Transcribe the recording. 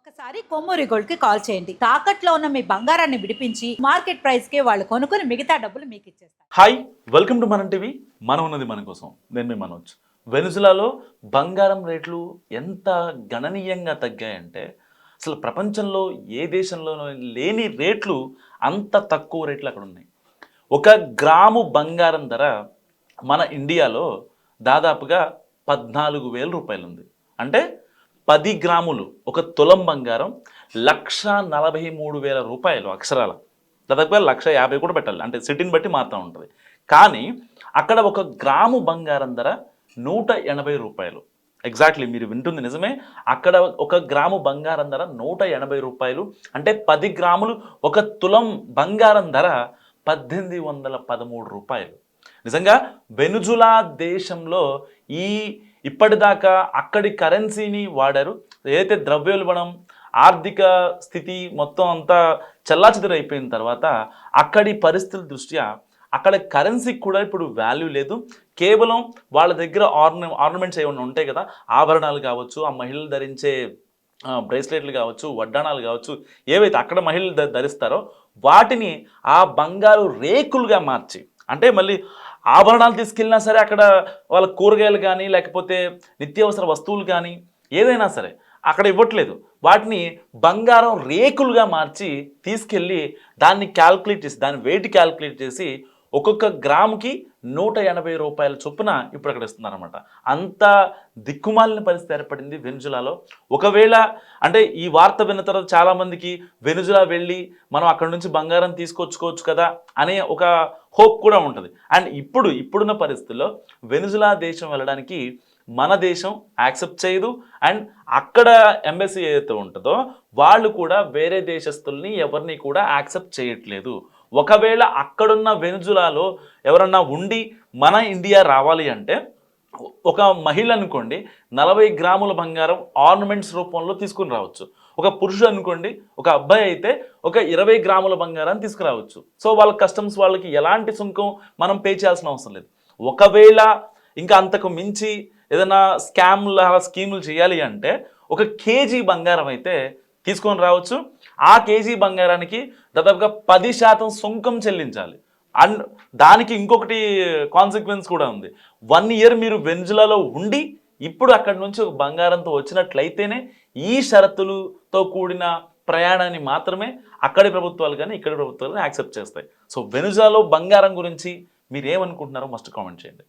ఒక్కసారి కొమ్మూరి గోల్డ్కి కాల్ చేయండి. తాకట్లో ఉన్న మీ బంగారాన్ని విడిపించి మార్కెట్ ప్రైస్కి వాళ్ళు కొనుక్కుని మిగతా డబ్బులు మీకు ఇచ్చేస్తారు. హాయ్ వెల్కమ్ టు మన టీవీ. మనం ఉన్నది మన కోసం. నేను మీ మనోజ్. వెనుజులాలో బంగారం రేట్లు ఎంత గణనీయంగా తగ్గాయంటే అసలు ప్రపంచంలో ఏ దేశంలోనూ లేని రేట్లు అంత తక్కువ రేట్లు అక్కడ ఉన్నాయి. ఒక గ్రాము బంగారం ధర మన ఇండియాలో దాదాపుగా పద్నాలుగు వేల రూపాయలు ఉంది అంటే పది గ్రాములు ఒక తులం బంగారం లక్ష నలభై మూడు వేల రూపాయలు అక్షరాల. దాదాపుగా లక్ష యాభై కూడా పెట్టాలి అంటే సిటీని బట్టి మారుతూ ఉంటుంది. కానీ అక్కడ ఒక గ్రాము బంగారం ధర నూట ఎనభై రూపాయలు. ఎగ్జాక్ట్లీ మీరు వింటుంది నిజమే అక్కడ ఒక గ్రాము బంగారం ధర నూట ఎనభై రూపాయలు అంటే పది గ్రాములు ఒక తులం బంగారం ధర పద్దెనిమిది వందల పదమూడు రూపాయలు. నిజంగా వెనుజులా దేశంలో ఈ ఇప్పటిదాకా అక్కడి కరెన్సీని వాడారు. ఏదైతే ద్రవ్యోల్బణం ఆర్థిక స్థితి మొత్తం అంతా చెల్లాచెదరైపోయిన తర్వాత అక్కడి పరిస్థితుల దృష్ట్యా అక్కడ కరెన్సీకి కూడా ఇప్పుడు వాల్యూ లేదు. కేవలం వాళ్ళ దగ్గర ఆర్న ఆర్నమెంట్స్ ఏమైనా ఉంటాయి కదా ఆభరణాలు కావచ్చు ఆ మహిళలు ధరించే బ్రేస్లెట్లు కావచ్చు వడ్డాణాలు కావచ్చు ఏవైతే అక్కడ మహిళలు ధరిస్తారో వాటిని ఆ బంగారు రేకులుగా మార్చి అంటే మళ్ళీ ఆభరణాలు తీసుకెళ్ళినా సరే అక్కడ వాళ్ళ కూరగాయలు కానీ లేకపోతే నిత్యావసర వస్తువులు కానీ ఏదైనా సరే అక్కడ ఇవ్వట్లేదు. వాటిని బంగారం రేకులుగా మార్చి తీసుకెళ్ళి దాన్ని క్యాల్కులేట్ చేసి దాని వెయిట్ క్యాల్కులేట్ చేసి ఒక్కొక్క గ్రాముకి నూట ఎనభై రూపాయల చొప్పున ఇప్పుడు అక్కడ ఇస్తున్నారన్నమాట. అంత దిక్కుమాలిన పరిస్థితి ఏర్పడింది వెనుజులాలో. ఒకవేళ అంటే ఈ వార్త విన్న తర్వాత చాలామందికి వెనుజులా వెళ్ళి మనం అక్కడ నుంచి బంగారం తీసుకొచ్చుకోవచ్చు కదా అనే ఒక హోప్ కూడా ఉంటుంది. అండ్ ఇప్పుడు ఇప్పుడున్న పరిస్థితుల్లో వెనుజులా దేశం వెళ్ళడానికి మన దేశం యాక్సెప్ట్ చేయదు. అండ్ అక్కడ ఎంబసీ ఏదైతే ఉంటుందో వాళ్ళు కూడా వేరే దేశస్తుల్ని ఎవరిని కూడా యాక్సెప్ట్ చేయట్లేదు. ఒకవేళ అక్కడున్న వెనుజులాలో ఎవరన్నా ఉండి మన ఇండియా రావాలి అంటే ఒక మహిళ అనుకోండి నలభై గ్రాముల బంగారం ఆర్నమెంట్స్ రూపంలో తీసుకుని రావచ్చు. ఒక పురుషుడు అనుకోండి ఒక అబ్బాయి అయితే ఒక ఇరవై గ్రాముల బంగారాన్ని తీసుకురావచ్చు. సో వాళ్ళ కస్టమ్స్ వాళ్ళకి ఎలాంటి సుంకం మనం పే చేయాల్సిన అవసరం లేదు. ఒకవేళ ఇంకా అంతకు మించి ఏదైనా స్కామ్ల స్కీములు చేయాలి అంటే ఒక కేజీ బంగారం అయితే తీసుకొని రావచ్చు. ఆ కేజీ బంగారానికి దాదాపుగా పది శాతం సుంకం చెల్లించాలి. అండ్ దానికి ఇంకొకటి కాన్సిక్వెన్స్ కూడా ఉంది. వన్ ఇయర్ మీరు వెంజులాలో ఉండి ఇప్పుడు అక్కడి నుంచి ఒక బంగారంతో వచ్చినట్లయితేనే ఈ షరతులతో కూడిన ప్రయాణాన్ని మాత్రమే అక్కడి ప్రభుత్వాలు కానీ ఇక్కడి ప్రభుత్వాలు యాక్సెప్ట్ చేస్తాయి. సో వెనుజులాలో బంగారం గురించి మీరు ఏమనుకుంటున్నారో మస్ట్ కామెంట్ చేయండి.